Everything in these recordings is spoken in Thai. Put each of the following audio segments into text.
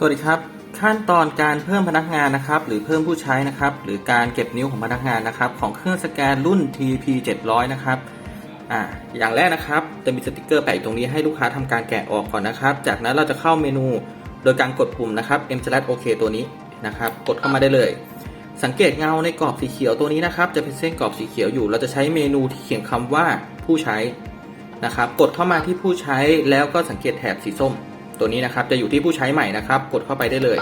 สวัสดีครับ ขั้นตอนการเพิ่มพนักงานนะครับ หรือเพิ่มผู้ใช้นะครับ หรือการเก็บนิ้วของพนักงานนะครับ ของเครื่องสแกนรุ่น TP 700นะครับอ่าอย่างแรกนะครับ จะมีสติกเกอร์แปะอยู่ตรงนี้ให้ลูกค้าทำการแกะออกก่อนนะครับ จากนั้นเราจะเข้าเมนูโดยการกดปุ่มนะครับ m OK ตัวนี้นะครับ กดเข้ามาได้เลย สังเกตเงาในกรอบสีเขียวตัวนี้นะครับ จะเป็นเส้นกรอบสีเขียวอยู่ เราจะใช้เมนูที่เขียนคำว่าผู้ใช้นะครับ กดเข้ามาที่ผู้ใช้แล้วก็สังเกตแถบสีส้ม ตัวนี้นะครับจะอยู่ที่ผู้ใช้ใหม่นะครับ กดเข้าไปได้เลย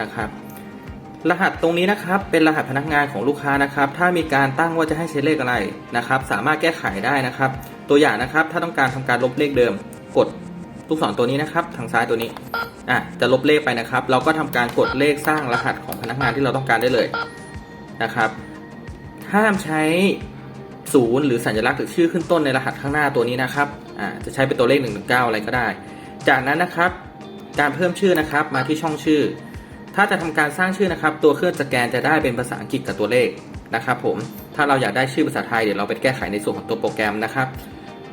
นะครับ รหัสตรงนี้นะครับเป็นรหัสพนักงานของลูกค้านะครับ ถ้ามีการตั้งว่าจะให้ใช้เลขอะไรนะครับ สามารถแก้ไขได้นะครับ ตัวอย่างนะครับถ้าต้องการทำการลบเลขเดิม กดลูกศรตัวนี้นะครับ ทางซ้ายตัวนี้อะจะลบเลขไปนะครับ เราก็ทำการกดเลขสร้างรหัสของพนักงานที่เราต้องการได้เลยนะครับห้ามใช้ศูนย์หรือสัญลักษณ์หรือชื่อขึ้นต้นในรหัสข้างหน้าตัวนี้นะครับ อ่า จะใช้เป็นตัวเลข1นึอะไรก็ได้ จากนั้นนะครับการเพิ่มชื่อนะครับมาที่ช่องชื่อ ถ้าจะทำการสร้างชื่อนะครับ ตัวเครื่องสแกนจะได้เป็นภาษาอังกฤษกับตัวเลขนะครับ ผมถ้าเราอยากได้ชื่อภาษาไทยเดี๋ยวเราไปแก้ไขในส่วนของตัวโปรแกรมนะครับ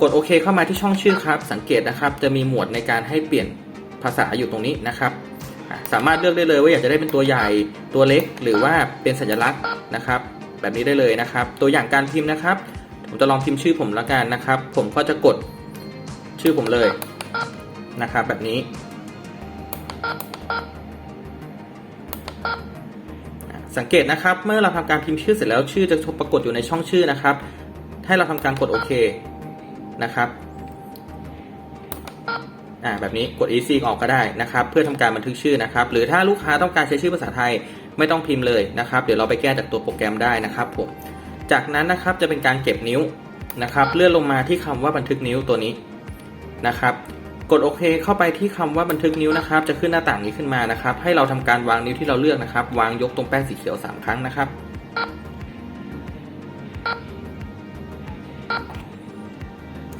กดโอเคเข้ามาที่ช่องชื่อครับ สังเกตนะครับ จะมีหมวดในการให้เปลี่ยนภาษาอยู่ตรงนี้นะครับ สามารถเลือกได้เลยว่าอยากจะได้เป็นตัวใหญ่ตัวเล็ก หรือว่าเป็นสัญลักษณ์นะครับ แบบนี้ได้เลยนะครับ ตัวอย่างการพิมพ์นะครับ ผมจะลองพิมพ์ชื่อผมละกันนะครับ ผมก็จะกดชื่อผมเลย นะครับแบบนี้ สังเกตนะครับเมื่อเราทำการพิมพ์ชื่อเสร็จแล้วชื่อจะปรากฏอยู่ในช่องชื่อนะครับ ให้เราทำการกดโอเคนะครับอ่าแบบนี้กด easy ออกก็ได้นะครับ เพื่อทำการบันทึกชื่อนะครับ หรือถ้าลูกค้าต้องการใช้ชื่อภาษาไทยไม่ต้องพิมพ์เลยนะครับ เดี๋ยวเราไปแก้จากตัวโปรแกรมได้นะครับผมจากนั้นนะครับจะเป็นการเก็บนิ้วนะครับ เลื่อนลงมาที่คำว่าบันทึกนิ้วตัวนี้นะครับ กดโอเคเข้าไปที่คำว่าบันทึกนิ้วนะครับ จะขึ้นหน้าต่างนี้ขึ้นมานะครับ ให้เราทำการวางนิ้วที่เราเลือกนะครับ วางยกตรงแป้นสีเขียว 3 ครั้งนะครับ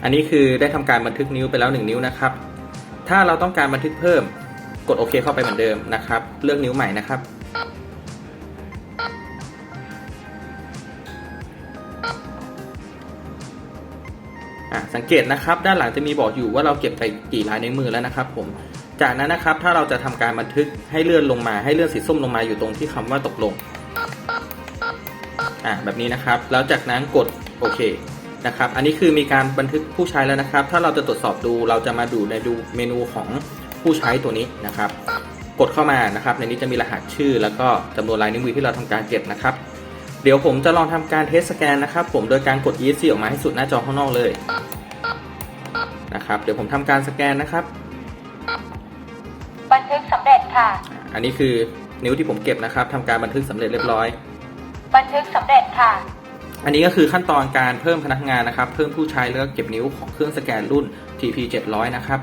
อันนี้คือได้ทำการบันทึกนิ้วไปแล้ว 1 นิ้วนะครับ ถ้าเราต้องการบันทึกเพิ่ม กดโอเคเข้าไปเหมือนเดิมนะครับ เลือกนิ้วใหม่นะครับ สังเกตนะครับด้านหลังจะมีบอกอยู่ว่าเราเก็บไปกี่ลายในมือแล้วนะครับผมจากนั้นนะครับถ้าเราจะทำการบันทึกให้เลื่อนลงมาให้เลื่อนสีส้มลงมาอยู่ตรงที่คำว่าตกลงอะแบบนี้นะครับ แล้วจากนั้นกดโอเคนะครับอันนี้คือมีการบันทึกผู้ใช้แล้วนะครับ ถ้าเราจะตรวจสอบดูเราจะมาดูในดูเมนูของผู้ใช้ตัวนี้นะครับ กดเข้ามานะครับ ในนี้จะมีรหัสชื่อ แล้วก็จำนวนลายนิ้วมือที่เราทำการเก็บนะครับ ดี๋ยวผมจะลองทำการเทสสแกนนะครับ ผมโดยการกด ESC ออกมาให้สุดหน้าจอข้างนอกเลยนะครับเดี๋ยวผมทำการสแกนนะครับ บันทึกสำเร็จค่ะอะ อันนี้คือนิ้วที่ผมเก็บนะครับทำการบันทึกสำเร็จเรียบร้อย บันทึกสำเร็จค่ะ อันนี้ก็คือขั้นตอนการเพิ่มพนักงานนะครับ เพิ่มผู้ใช้แล้วก็เก็บนิ้วของเครื่องสแกนรุ่น TP 700 นะครับ